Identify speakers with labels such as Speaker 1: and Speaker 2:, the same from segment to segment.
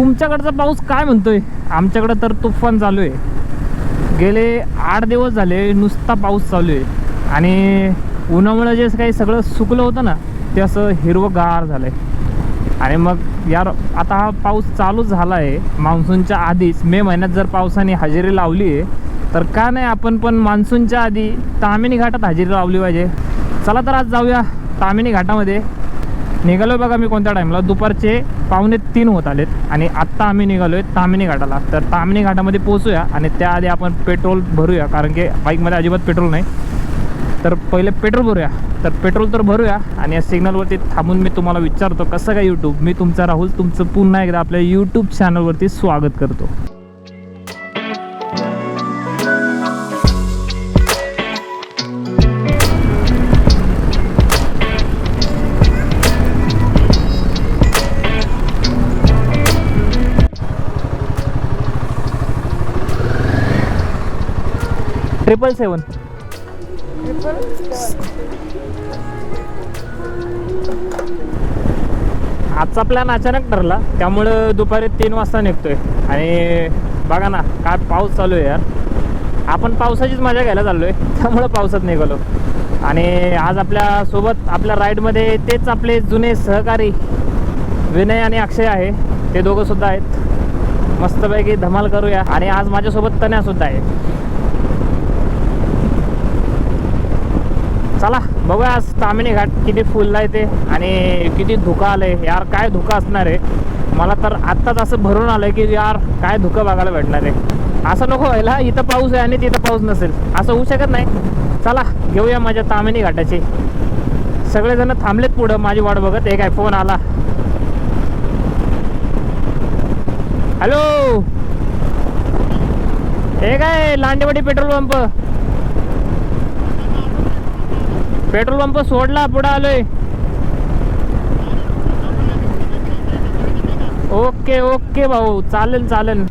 Speaker 1: तुमच्याकडचा पाऊस काय म्हणतोय? आमच्याकडं तर तुफान चालू आहे. गेले आठ दिवस झाले नुसता पाऊस चालू आहे. आणि उन्हामुळे जे काही सगळं सुकलं होतं ना ते असं हिरवंगार झालं आहे आणि मग यार आता हा पाऊस चालू झाला आहे मान्सूनच्या आधीच. मे महिन्यात जर पावसाने हजेरी लावली आहे तर का नाही आपण पण मान्सूनच्या आधी तामिनी घाटात हजेरी लावली पाहिजे? चला तर आज जाऊया तामिनी घाटामध्ये. निघालो बघा मी कोणत्या टाईमला दुपारचे पावणे तीन होत आलेत आणि आत्ता आम्ही निघालो आहे तामिनी घाटाला. तर तामिनी घाटामध्ये पोहोचूया आणि त्याआधी आपण पेट्रोल भरूया कारण की बाईकमध्ये अजिबात पेट्रोल नाही. तर पहिले पेट्रोल भरूया. तर पेट्रोल तर भरूया आणि या सिग्नलवरती थांबून मी तुम्हाला विचारतो कसं काय यूट्यूब मी तुमचा राहुल तुमचं पुन्हा एकदा आपल्या यूट्यूब चॅनलवरती स्वागत करतो. ट्रिपल सेवन आजचा प्लॅन अचानक ठरला. त्यामुळं दुपारी तीन वाजता निघतोय. आणि बघा ना काय पाऊस चालू आहे यार. आपण पावसाचीच मजा घ्यायला चाललो आहे त्यामुळं पावसात निघालो. आणि आज आपल्यासोबत आपल्या राईडमध्ये तेच आपले जुने सहकारी विनय आणि अक्षय आहे. ते दोघं सुद्धा आहेत. मस्तपैकी धमाल करूया. आणि आज माझ्यासोबत तण्यासुद्धा आहे चला बघूया आज तामिनी घाट किती फुलला आहे ते आणि किती धुका आलंय. यार काय धुका असणार आहे? मला तर आत्ताच असं भरून आलंय की यार काय धुकं बघायला भेटणार आहे. असं नको व्हायला इथं पाऊस आहे आणि तिथं पाऊस नसेल. असं होऊ शकत नाही. चला घेऊया माझ्या तामिनी घाटाची. सगळेजण थांबलेत पुढं माझी वाट बघत. एक आहे फोन आला. हॅलो हे काय Landewadi petrol pump petrol pump सोडला पुढं आलोय. ओके ओके भाऊ चालेल चालेल.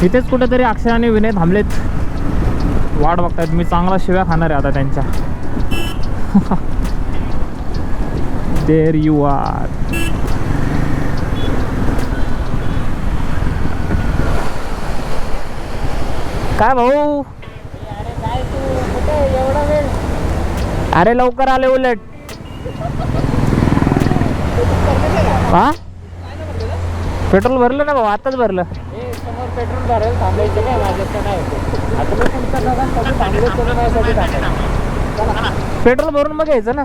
Speaker 1: तिथेच कुठेतरी अक्षय आणि विनय थांबलेत. वाट बघतायत मी चांगला शिव्या खाणार आहे आता त्यांच्या. देर यू आर काय भाऊ? अरे लवकर आले उलट. हा? पेट्रोल भरलं ना भाऊ आताच भरलं.
Speaker 2: पेट्रोल थांबायचं काय माझ्याकडे
Speaker 1: पेट्रोल भरून मग यायचं ना.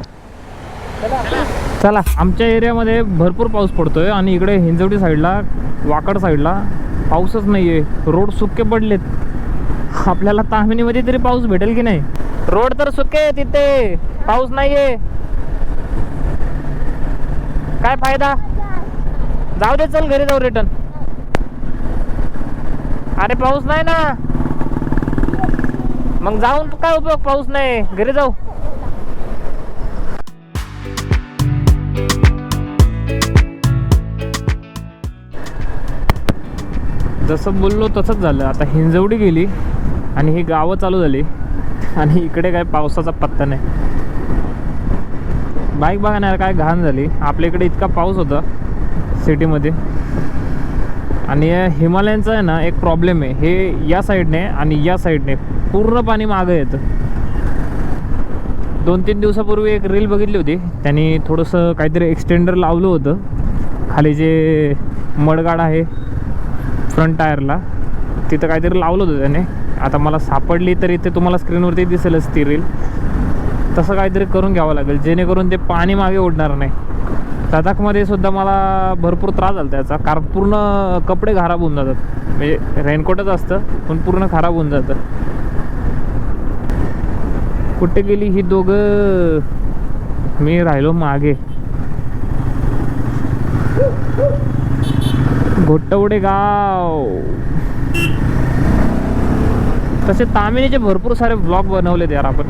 Speaker 1: चला. आमच्या एरियामध्ये भरपूर पाऊस पडतोय आणि इकडे हिंजवडी साईडला वाकड साईडला पाऊसच नाही आहे रोड सुके पडलेत. आपल्याला तामिनीमध्ये तरी पाऊस भेटेल की नाही? रोड तर सुके तिथे. पाऊस नाहीये. काय फायदा? जाऊ दे चल घरी जाऊ रिटर्न अरे पाऊस नाही ना. मग जाऊन काय उपयोग? पाऊस नाही. घरी जाऊ. जसं बोललो तसंच झालं. आता हिंजवडी गेली. आणि ही गावं चालू झाली. आणि इकडे काय पावसाचा पत्ता नाही. बाईक बघा ना काय घाण झाली. आपल्या इकडे इतका पाऊस होता सिटीमध्ये. आणि या हिमालयांचा आहे ना एक प्रॉब्लेम आहे. हे या साईडने आणि या साईडने पूर्ण पाणी मागं येतं. दोन तीन दिवसापूर्वी एक रील बघितली होती. त्यांनी थोडंसं काहीतरी एक्सटेंडर लावलं होतं. खाली जे मडगाड आहे फ्रंट टायरला तिथं काहीतरी लावलं होतं त्याने. आता मला सापडली तर इथे तुम्हाला स्क्रीनवरती दिसेलच ती रील तसं काहीतरी करून घ्यावं लागेल जेणेकरून ते पाणी मागे ओढणार नाही. लडाखमध्ये सुद्धा मला भरपूर त्रास झाला त्याचा कारण पूर्ण कपडे खराब होऊन जातात. म्हणजे रेनकोटच असतं पण पूर्ण खराब होऊन जातं. कुठे गेली ही दोघं? मी राहिलो मागे. घोटवडे गाव. तसे तामिनीचे भरपूर सारे ब्लॉग बनवलेत यार आपण.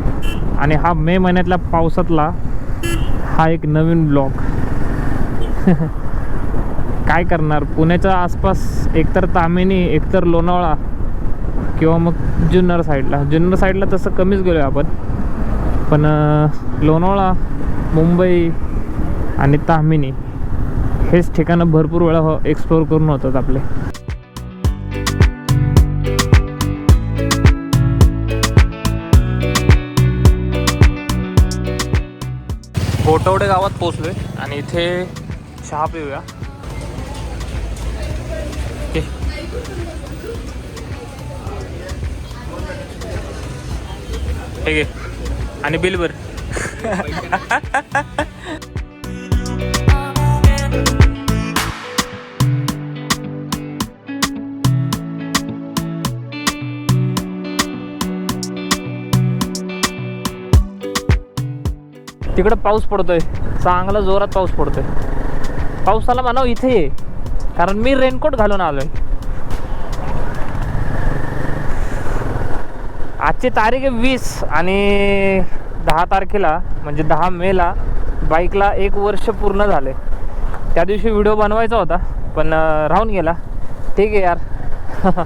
Speaker 1: आणि हा मे महिन्यातल्या पावसातला हा एक नवीन ब्लॉग काय करणार? पुण्याच्या आसपास एकतर तामिनी एकतर लोणावळा किंवा मग जुन्नर साईडला जुन्नर साईडला तसं कमीच गेलो आपण. पण लोणावळा मुंबई आणि तामिनी हेच ठिकाणं भरपूर वेळा हो एक्सप्लोअर करून होतात आपले. गोटवडे गावात पोचलोय आणि इथे चहा पिऊया. ठीक आहे आणि बिल तिकडं पाऊस पडतोय. चांगला जोरात पाऊस पडतोय. पावसाला म्हणाव इथे ये. कारण मी रेनकोट घालून आलोय. आजची तारीख आहे वीस आणि दहा तारखेला म्हणजे दहा मेला बाईकला एक वर्ष पूर्ण झाले त्या दिवशी व्हिडिओ बनवायचा होता पण राहून गेला. ठीक आहे यार.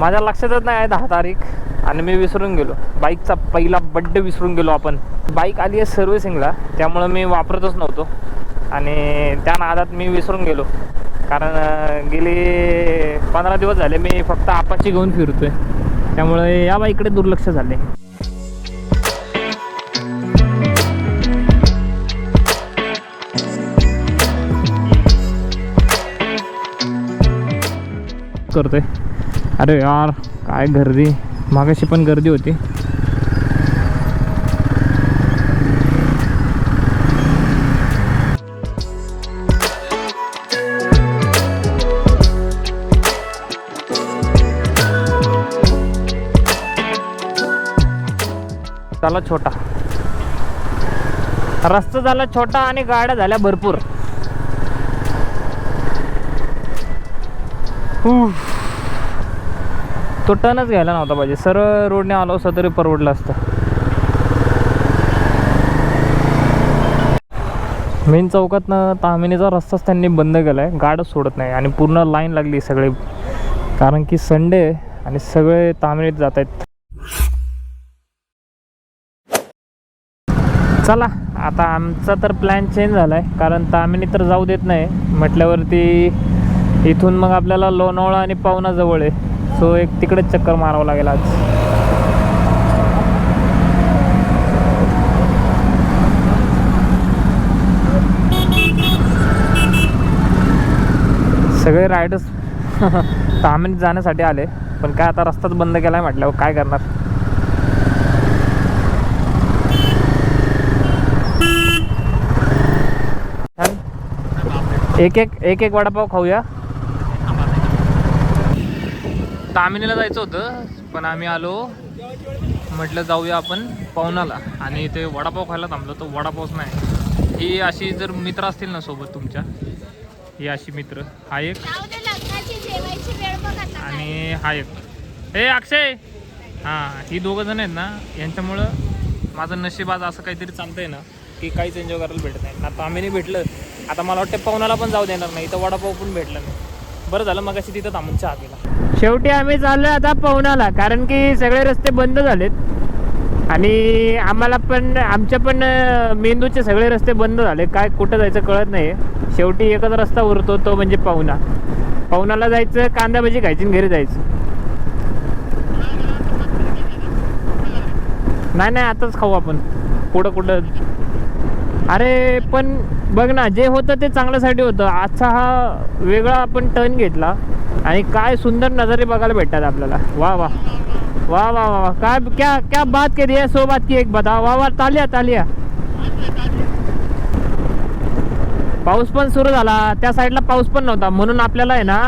Speaker 1: माझ्या लक्षातच नाही आहे दहा तारीख. आणि मी विसरून गेलो. बाईकचा पहिला बड्डे विसरून गेलो आपण. बाईक आली आहे सर्व्हिसिंगला त्यामुळं मी वापरतच नव्हतो. आणि त्या नादात मी विसरून गेलो. कारण गेले पंधरा दिवस झाले मी फक्त आपाची घेऊन फिरतोय. त्यामुळे या बाईकडे दुर्लक्ष झाले करतोय. अरे यार काय गर्दी. मागाशी पण गर्दी होती. झाला छोटा. रस्ता झाला छोटा आणि गाड्या झाल्या भरपूर. उफ. तो टनच घ्यायला नव्हता पाहिजे. सरळ रोडने आलो असता तरी परवडलं असतं. मेन चौकातनं तामिनीचा रस्ताच त्यांनी बंद केला आहे गाडच सोडत नाही आणि पूर्ण लाईन लागली सगळे. कारण की संडे आहे आणि सगळे तामिनीत जात आहेत. चला आता आमचा तर प्लॅन चेंज झाला आहे कारण तामिनी तर जाऊ देत नाही. म्हटल्यावरती इथून मग आपल्याला लोणावळा आणि पावना जवळ आहे. सो एक तिकडेच चक्कर मारावं लागेल आज. सगळे रायडर्स तामिनीत जाण्यासाठी आले पण काय आता रस्ताच बंद केला आहे म्हटल्यावर काय करणार? एक एक एक एक वडापाव खाऊया. तामिनीला जायचं होतं पण आम्ही आलो. म्हटलं जाऊया आपण पवनाला. आणि इथे वडापाव खायला थांबलो तर वडापावच नाही. ही अशी जर मित्र असतील ना सोबत तुमच्या ही अशी मित्र. हा एक. आणि हा एक. हे अक्षय! हां ही दोघं जण आहेत ना यांच्यामुळं माझं नशीब आज असं काहीतरी चालतंय ना की काहीच एन्जॉय करायला भेटत नाही. ना तामिनी भेटलं आता मला वाटतं पवनाला पण जाऊ देणार नाही इथं वडापाव पण भेटलं नाही. बरं झालं मग तिथं थांबून चहा केला. शेवटी आम्ही चाललो आता पवनाला कारण की सगळे रस्ते बंद झालेत. आणि आम्हाला पण आमच्या पण मेंदूचे सगळे रस्ते बंद झाले काय कुठं जायचं कळत नाही शेवटी एकच रस्ता उरतो तो म्हणजे पवना. पवनाला जायचं कांदा भजी खायची आणि घरी जायचं. नाही नाही आताच खाऊ आपण. कुठं कुठं अरे पण बघ ना जे होतं ते चांगल्यासाठी होतं. आजचा हा वेगळा आपण टर्न घेतला आणि काय सुंदर नजारे बघायला भेटतात आपल्याला. वा वा. वा वा वा वा. काय क्या क्या बात केली है सो बात की एक बता. वा वा. तालिया तालिया पाऊस पण सुरू झाला. त्या साईडला पाऊस पण नव्हता. म्हणून आपल्याला आहे ना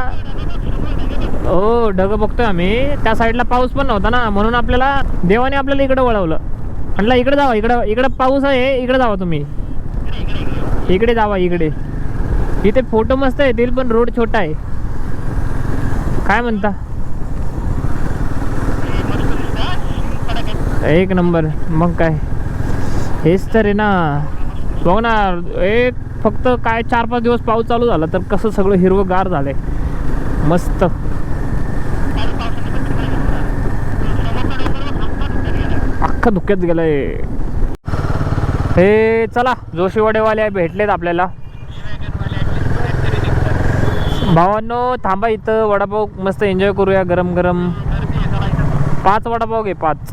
Speaker 1: हो ढग बघतोय आम्ही. त्या साईडला पाऊस पण नव्हता ना. म्हणून आपल्याला देवाने आपल्याला इकडे वळवलं. म्हटलं इकडे जावा इकडं इकडं पाऊस आहे इकडे जावा तुम्ही. इकडे जावा इकडे. इथे फोटो मस्त येतील पण रोड छोटा आहे. काय म्हणता? एक नंबर. मग काय? हेच तर आहे ना. बघ ना एक फक्त काय चार पाच दिवस पाऊस चालू झाला तर कसं सगळं हिरवंगार झालंय. मस्त. अख्खा धुक्यात गेलंय. हे चला जोशीवाडेवाले भेटलेत आपल्याला. भावांनो थांबा इथं वडापाव मस्त एन्जॉय करूया गरम गरम पाच वडापाव घे पाच.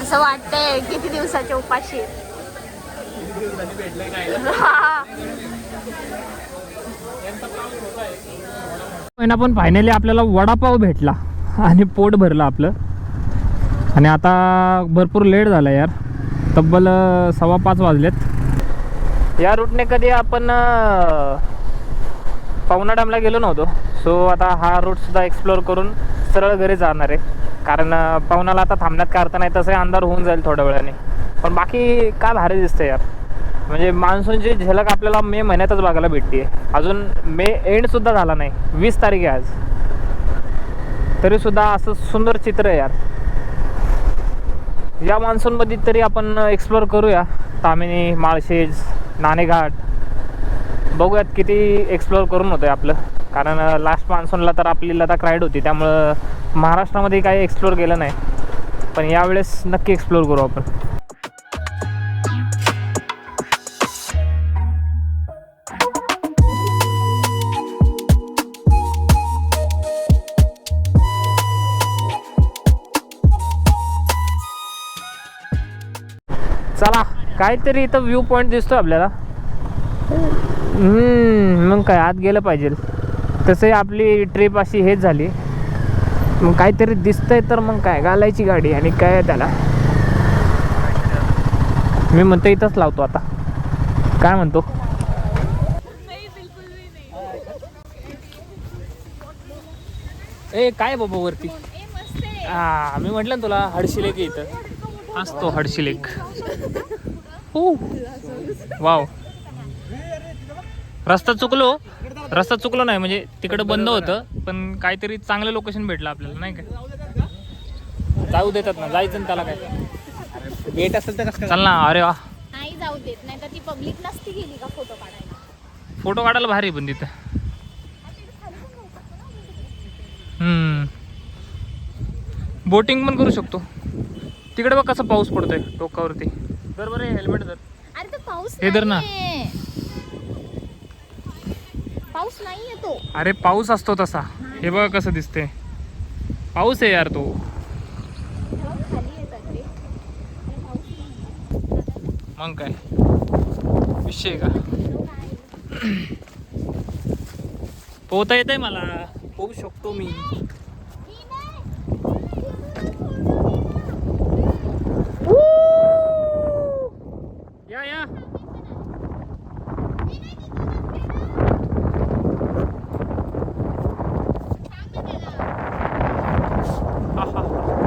Speaker 3: असं वाटतंय किती दिवसाचे उपाशी
Speaker 1: महिना पण फायनली आपल्याला वडापाव भेटला आणि पोट भरलं आपलं. आणि आता भरपूर लेट झाला यार. तब्बल सव्वा पाच वाजलेत. या रूटने कधी आपण अं, पवना डॅमला गेलो नव्हतो. सो आता हा रूटसुद्धा एक्सप्लोअर करून सरळ घरी जाणार आहे. कारण पवनाला आता थांबण्यात का अर्थ नाही. तसंही अंधार होऊन जाईल थोड्या वेळाने. पण बाकी काय भारी दिसतं यार. म्हणजे मान्सूनची झलक आपल्याला मे महिन्यातच बघायला भेटते अजून मे एंडसुद्धा झाला नाही. वीस तारीख आहे आज. तरीसुद्धा असं सुंदर चित्र आहे यार. या मान्सूनमध्ये तरी आपण एक्सप्लोअर करूया. तामिनी माळशेज नाणेघाट. बघूयात किती एक्सप्लोअर करून होतं आपलं. कारण लास्ट मान्सूनला तर आपली लता राईड होती. त्यामुळं महाराष्ट्रामध्ये काही एक्सप्लोअर केलं नाही. पण यावेळेस नक्की एक्सप्लोअर करू आपण. काहीतरी इथं व्ह्यू पॉईंट दिसतोय आपल्याला. मग काय आत गेलं पाहिजे. तसंही आपली ट्रिप अशी हेच झाली. मग काहीतरी दिसतंय तर मग काय घालायची गाडी आणि काय त्याला. मी म्हणतो इथंच लावतो आता. काय म्हणतो? ए काय बाबा वरती?
Speaker 3: ए, मस्त आहे.
Speaker 1: हा मी म्हटलं ना तुला हडशी लेक आहे इथं. असतो हडशी लेक. हो वाव. रस्ता चुकलो. रस्ता चुकलो नाही म्हणजे तिकडं बंद होतं पण काहीतरी चांगलं लोकेशन भेटलं आपल्याला नाही का? जाऊ देतात ना जायचं ना त्याला काय.
Speaker 2: गेट असेल तर कसं
Speaker 1: चल ना अरे वा.
Speaker 3: नाही जाऊ देत नाही तर ती पब्लिक नसती गेली का फोटो काढायला?
Speaker 1: फोटो काढायला भारी पण तिथं. हम्म. बोटिंग पण करू शकतो. तिकडे बघ कसं पाऊस पडतोय टोकावरती तर बरं हेल्मेट धर.
Speaker 3: अरे तो पाऊस
Speaker 1: हे धर ना.
Speaker 3: नाहीये. पाऊस नाही येतो
Speaker 1: अरे पाऊस असतो तसा. हे बघ कसं दिसते पाऊस आहे यार तो.
Speaker 3: खाली आहे सगळे
Speaker 1: मग काय? विषय आहे का? पोहता येत आहे मला. पोहू शकतो मी या या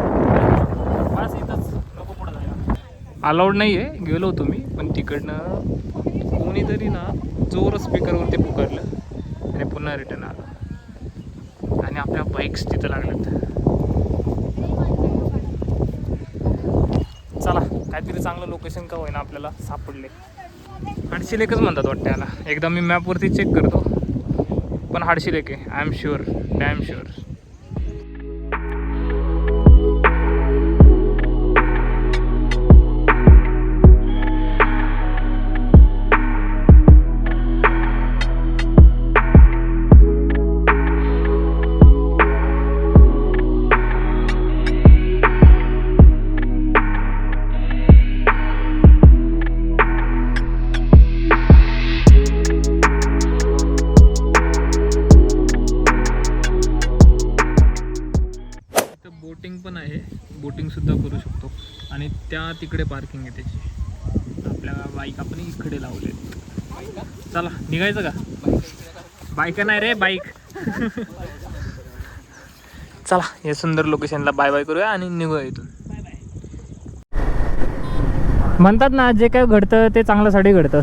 Speaker 1: बस इथंच नको पुढं जायला अलाउड नाही आहे गेलो होतो मी पण तिकडनं कोणीतरी ना जोर स्पीकरवरती पुकारलं आणि पुन्हा रिटर्न आलं. आणि आपल्या बाईक्स तिथं लागल्यात. चला काहीतरी चांगलं लोकेशन का होईना आपल्याला सापडले. हाडशी लेकच म्हणतात वाटतं याला. एकदा मी मॅपवरती चेक करतो. पण हाडशी लेक आहे I am sure damn sure boating पण आहे. बोटिंगसुद्धा करू शकतो. आणि त्या तिकडे पार्किंग आहे त्याची. आपल्या बाईक आपण इकडे लावले चला निघायचं का? बाईक नाही रे बाईक. चला या सुंदर लोकेशनला बाय बाय करूया आणि निघूया इथून. म्हणतात ना जे काय घडतं ते चांगल्यासाठी घडतं.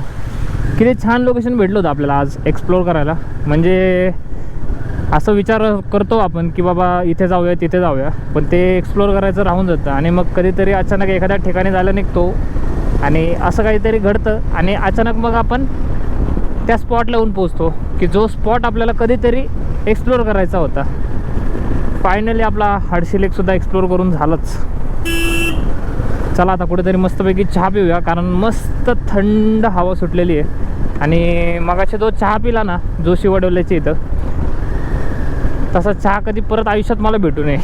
Speaker 1: किती छान लोकेशन भेटलं होतं आपल्याला आज एक्सप्लोअर करायला. म्हणजे असं विचार करतो आपण की बाबा इथे जाऊया तिथे जाऊया. पण ते एक्सप्लोअर करायचं राहून जातं. आणि मग कधीतरी अचानक एखाद्या ठिकाणी जायला निघतो. आणि असं काहीतरी घडतं. आणि अचानक मग आपण त्या स्पॉटला येऊन पोचतो की जो स्पॉट आपल्याला कधीतरी एक्सप्लोअर करायचा होता. फायनली आपला हडशी लेकसुद्धा एक्सप्लोअर करून झालंच. चला आता कुठेतरी मस्तपैकी चहा पिऊया कारण मस्त थंड हवा सुटलेली आहे. आणि मगाशी जो चहा पिला ना जोशी वडवल्याच्या इथं. तसा चहा कधी परत आयुष्यात मला भेटू नये.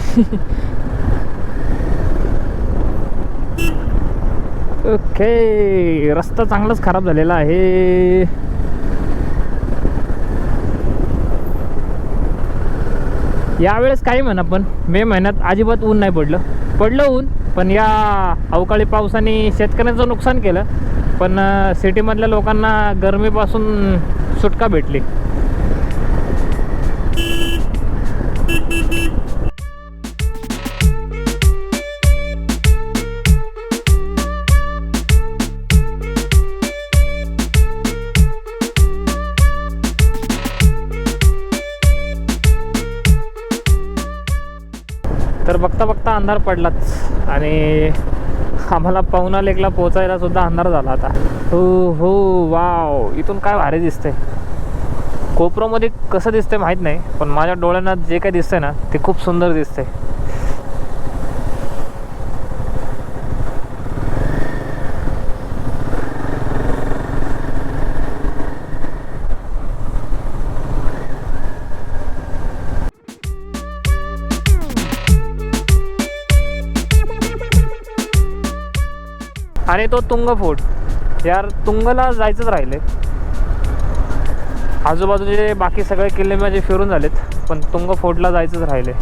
Speaker 1: ओके रस्ता चांगलाच खराब झालेला आहे. यावेळेस काही म्हणा पण मे महिन्यात अजिबात ऊन नाही पडलं. पडलं ऊन पण या अवकाळी पावसाने शेतकऱ्यांचं नुकसान केलं. पण सिटीमधल्या लोकांना गरमीपासून सुटका भेटली. तर बघता बघता अंधार पडलाच. आणि आम्हाला पवना लेकला पोचायला सुद्धा अंधार झाला आता. हो हो वाव. इथून काय भारी दिसतंय. कोपरोमध्ये कसं दिसतंय माहीत नाही पण माझ्या डोळ्यांना जे काही दिसतंय ना ते खूप सुंदर दिसतंय. आणि तो तुंग फोर्ट यार तुंगला जायचंच राहिले आजूबाजूचे बाकी सगळे किल्ले माझे फिरून झालेत पण तुंग फोर्टला जायचंच राहिले